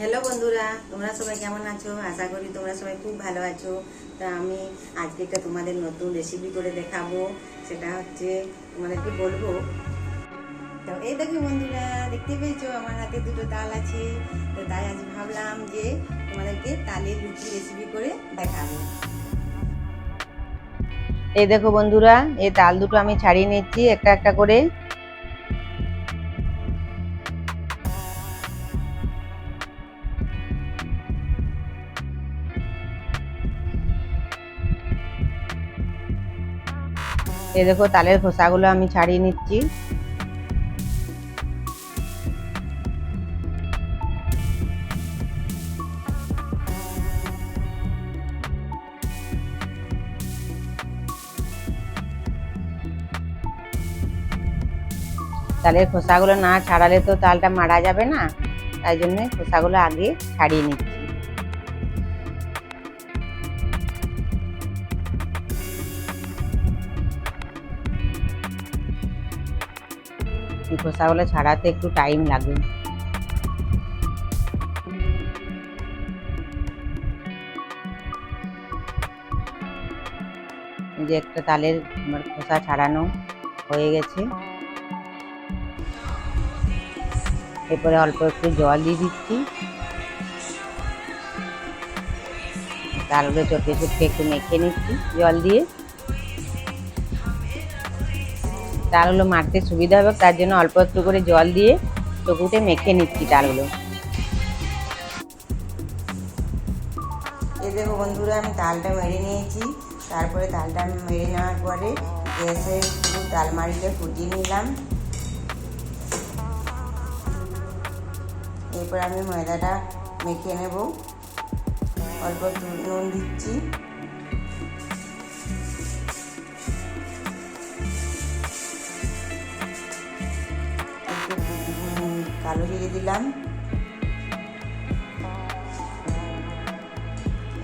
Hello বন্ধুরা, তোমরা সবাই কেমন আছো? আশা করি তোমরা সবাই খুব ভালো আছো। তা আমি আজকে একটা তোমাদের নতুন রেসিপি করে দেখাবো। সেটা হচ্ছে, তোমাদেরকে বলব। তো এই দেখো বন্ধুরা, দেখতে পেয়েছ? আমার হাতে দুটো তাল আছে। তো তাই আজ ভাবলাম যে তোমাদেরকে তালের লুচি রেসিপি করে দেখাবো। এই দেখো বন্ধুরা, এই তাল দুটো আমি ছাড়িয়ে নিচ্ছি একটা একটা করে। এই দেখো তালের খোসাগুলো আমি ছাড়িয়ে নিচ্ছি। তালের খোসাগুলো না ছাড়ালে তো তালটা মারা যাবে না, তাই জন্য খোসাগুলো আগে ছাড়িয়ে নিচ্ছি। খোসাগুলো ছাড়াতে একটু টাইম লাগে। যে একটা তালের আমার খোসা ছাড়ানো হয়ে গেছে। এরপরে অল্প একটু জল দিয়ে দিচ্ছি। তারপরে চটকে চটকে একটু মেখে নিচ্ছি জল দিয়ে। তালগুলো মারতে সুবিধা হবে, তার জন্য অল্প একটু করে জল দিয়ে চকুটে মেখে নিচ্ছি তালগুলো এই দেখো বন্ধুরা, আমি তালটা মেরে নিয়েছি। তারপরে তালটা মেরে নেওয়ার পরে গ্যাসে একটু তালমারিটা ফুটিয়ে নিলাম। এরপর আমি ময়দাটা মেখে নেব। অল্প নুন দিচ্ছি। কালো জিরে দিলাম।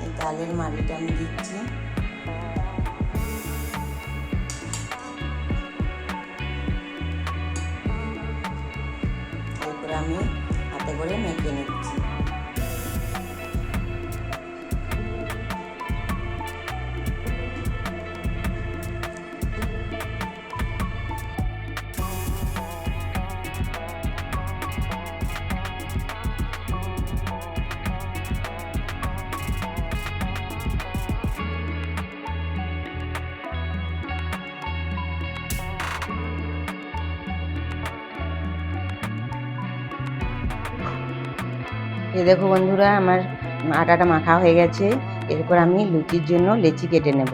এই ডালের মাড়িটা আমি দিচ্ছি। আমি হাতে করে মেখে নিচ্ছি। এই দেখো বন্ধুরা, আমার আটাটা মাখা হয়ে গেছে। এরপর আমি লুচির জন্য লেচি কেটে নেব।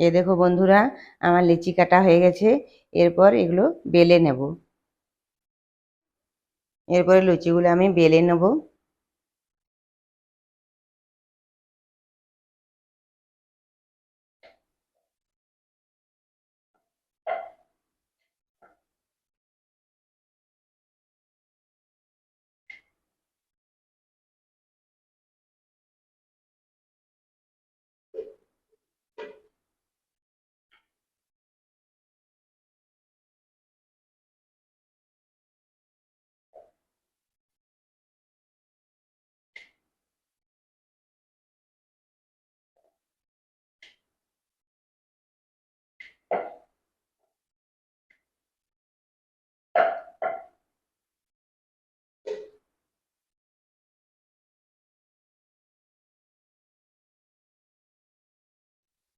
এ দেখো বন্ধুরা, আমার লিচি কাটা হয়ে গেছে, এরপর এগুলো বেলে নেব। এরপরে লুচিগুলো আমি বেলে নেব।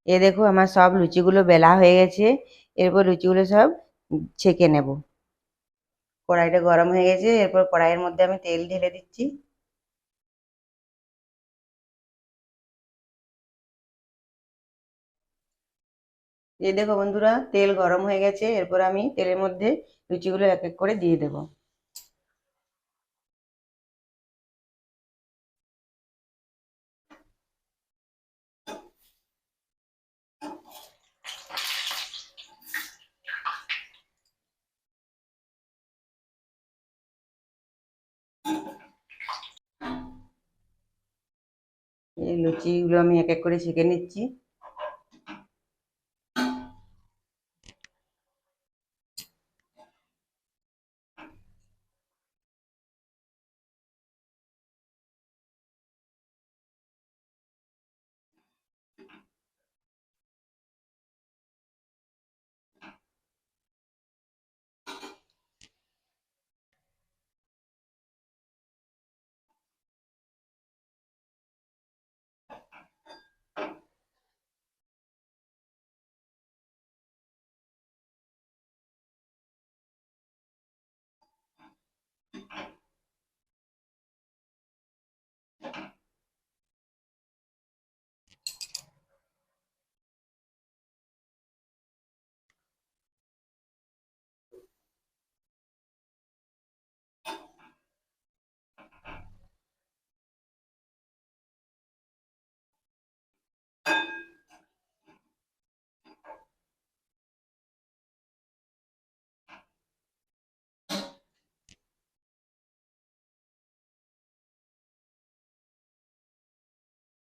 এ দেখো আমার সব লুচিগুলো বেলা হয়ে গেছে এরপর লুচিগুলো সব ছেঁকে নেব কড়াইটা গরম হয়ে গেছে এরপর কড়াইয়ের মধ্যে আমি তেল ঢেলে দিচ্ছি এই দেখো বন্ধুরা তেল গরম হয়ে গেছে এরপর আমি তেলের মধ্যে লুচিগুলো এক এক করে দিয়ে দেবো এই লুচিগুলো আমি এক এক করে ছেঁকে নিচ্ছি।